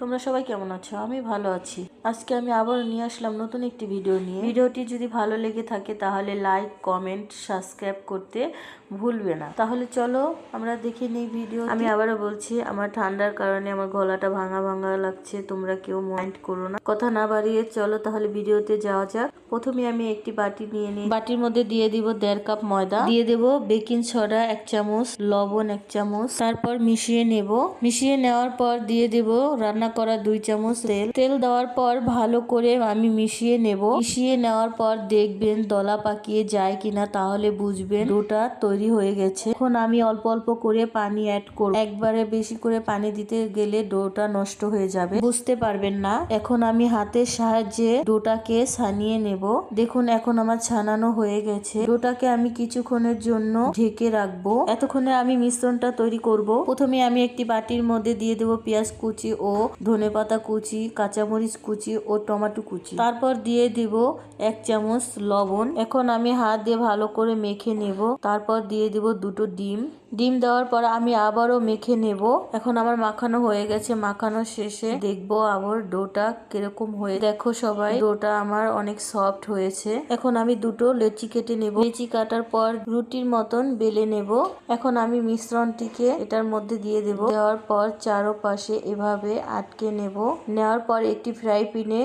তোমরা সবাই কেমন আছো? আমি ভালো আছি। আজকে আমি আবার নিয়ে আসলাম নতুন একটি ভিডিও নিয়ে। ভিডিওটি যদি ভালো লেগে থাকে তাহলে লাইক, কমেন্ট, সাবস্ক্রাইব করতে ভুলবে না। তাহলে চলো আমরা দেখে নিই ভিডিও। আমি আবারও বলছি, আমার ঠান্ডার কারণে আমার গলাটা ভাঙা ভাঙা লাগছে, তোমরা কেউ মাইন্ড করো না। কথা না বাড়িয়ে চলো তাহলে ভিডিওতে যাওয়া যাক। প্রথমে আমি একটি বাটি নিয়ে নিই। বাটির মধ্যে দিয়ে দিব দেড় কাপ ময়দা। দিয়ে দেব বেকিং সোডা এক চামচ, লবণ এক চামচ। তারপর মিশিয়ে নেব। মিশিয়ে নেওয়ার পর দিয়ে দেব রান্না করা দুই চামচ তেল। তেল দেওয়ার পর ভালো করে আমি মিশিয়ে নেব। মিশিয়ে নেওয়ার পর দেখবেন দলা পাকিয়ে যায় কিনা তাহলে বুঝবেন ডোটা তৈরি হয়ে গেছে। এখন আমি অল্প অল্প করে পানি অ্যাড করব। একবারে বেশি করে পানি দিতে গেলে ডোটা নষ্ট হয়ে যাবে। বুঝতে পারবেন না? এখন আমি হাতের সাহায্যে ডোটাকে ছানিয়ে নেব। দেখুন এখন আমার ছানানো হয়ে গেছে। ডোটাকে আমি কিছুক্ষণের জন্য ঢেকে রাখব। এতক্ষণে আমি মিশ্রণটা তৈরি করব। প্রথমে আমি একটি বাটির মধ্যে দিয়ে দেব পেঁয়াজ, কুচি ও ধনেপাতা কুচি, কাঁচামরিচ কুচি ও টমেটো কুচি। তারপর দিয়ে দিব এক চামচ লবণ। এখন আমি হাত দিয়ে ভালো করে মেখে নেব। তারপর দিয়ে দিব দুটো ডিম। ডিম দেওয়ার পর আমি আবারও মেখে নেব। এখন আমার মাখানো হয়ে গেছে। মাখানো শেষে দেখব আবার ডোটা কীরকম হয়ে দেখো সবাই, ডোটা আমার অনেক সফট হয়েছে। এখন আমি দুটো লেচি কেটে নেব। লেচি কাটার পর রুটির মতন বেলে নেব। এখন আমি মিশ্রণটিকে এটার মধ্যে দিয়ে দেব। দেওয়ার পর চারো পাশে এভাবে আটকে নেব। নেওয়ার পর একটি ফ্রাই প্যানে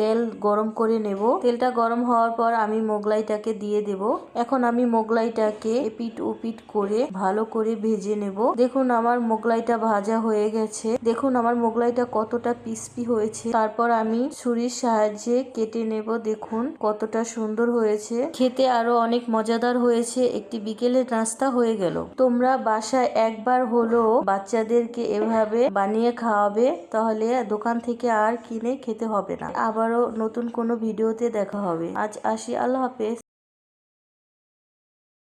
তেল গরম করে নেব। তেলটা গরম হওয়ার পর আমি মোগলাইটাকে দিয়ে দেব। এখন আমি মোগলাইটাকে এপিট ওপিট করে ভালো করে ভেজে নেব। দেখুন আমার মোগলাইটা ভাজা হয়ে গেছে। দেখুন আমার মোগলাইটা কতটা পিসপি হয়েছে। তারপর আমি ছুরির সাহায্যে কেটে নেব। দেখুন কতটা সুন্দর হয়েছে। খেতে আরও অনেক মজাদার হয়েছে। একটি বিকেলের নাস্তা হয়ে গেল। তোমরা বাসায় একবার হলো বাচ্চাদেরকে এভাবে বানিয়ে খাওয়াবে। তাহলে দোকান থেকে আর কিনে খেতে হবে না। আবারও নতুন কোনো ভিডিওতে দেখা হবে। আজ আসি, আল্লাহ হাফেজ।